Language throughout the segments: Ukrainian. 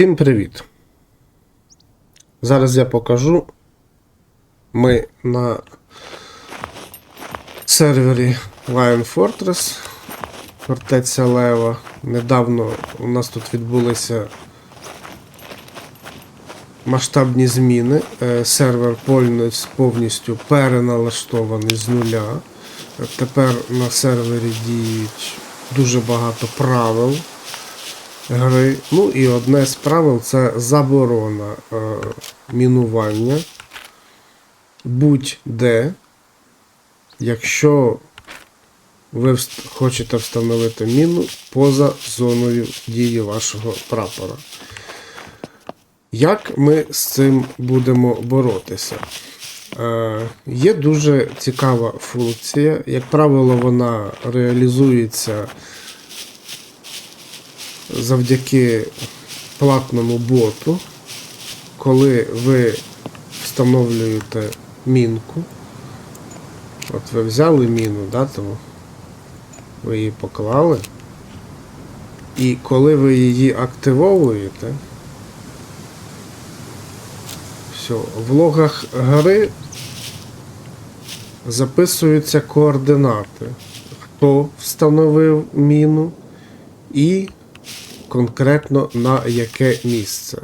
Всім привіт! Зараз я покажу. Ми на сервері Lion Fortress, фортеця Лева. Недавно у нас тут відбулися масштабні зміни. Е, Сервер повністю- переналаштований з нуля. Тепер на сервері діють дуже багато правил гри. Ну і одне з правил це заборона е, мінування будь-де, якщо ви хочете встановити міну поза зоною дії вашого прапора. Як ми з цим будемо боротися? Е, є дуже цікава функція. Як правило, вона реалізується завдяки платному боту, коли ви встановлюєте мінку. От ви взяли міну, да, тому ви її поклали. І коли ви її активовуєте, все, в логах гри записуються координати, хто встановив міну і конкретно на яке місце.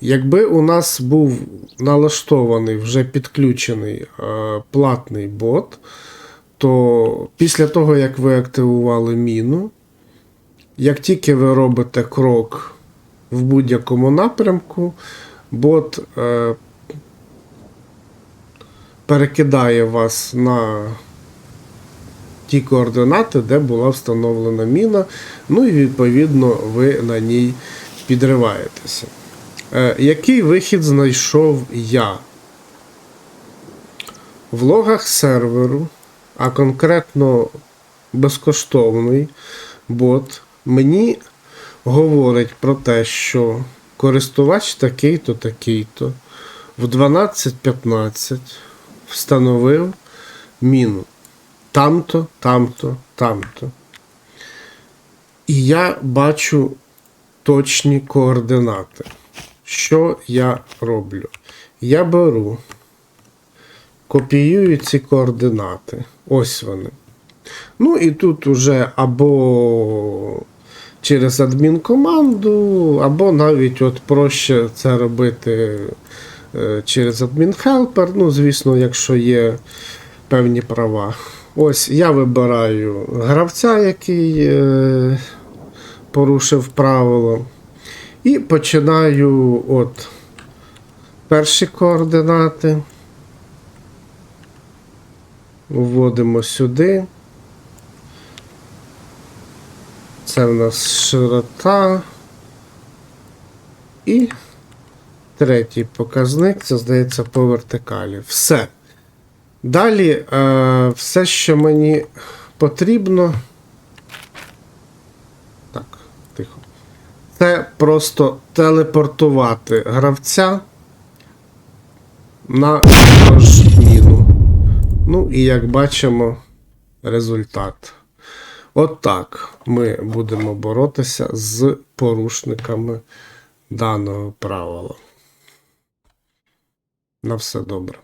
Якби у нас був налаштований, вже підключений е, платний бот, то після того, як ви активували міну, як тільки ви робите крок в будь-якому напрямку, бот е, перекидає вас на ті координати, де була встановлена міна, ну і відповідно ви на ній підриваєтеся. Е, який вихід знайшов я? В логах серверу, а конкретно безкоштовний бот, мені говорить про те, що користувач такий-то, такий-то в 12.15 встановив міну там-то, там-то, там-то. І я бачу точні координати. Що я роблю? Я беру, копіюю ці координати. Ось вони. Ну і тут уже або через адмінкоманду, або навіть от проще це робити е, через адмінхелпер. Ну, звісно, якщо є певні права. Ось я вибираю гравця, який е, порушив правило. І починаю от перші координати. Вводимо сюди. Це в нас широта. І третій показник, це здається по вертикалі. Все. Далі е, все, що мені потрібно. Так, тихо. Це просто телепортувати гравця на міну. Ну і як бачимо, результат. От так ми будемо боротися з порушниками даного правила. На все добре.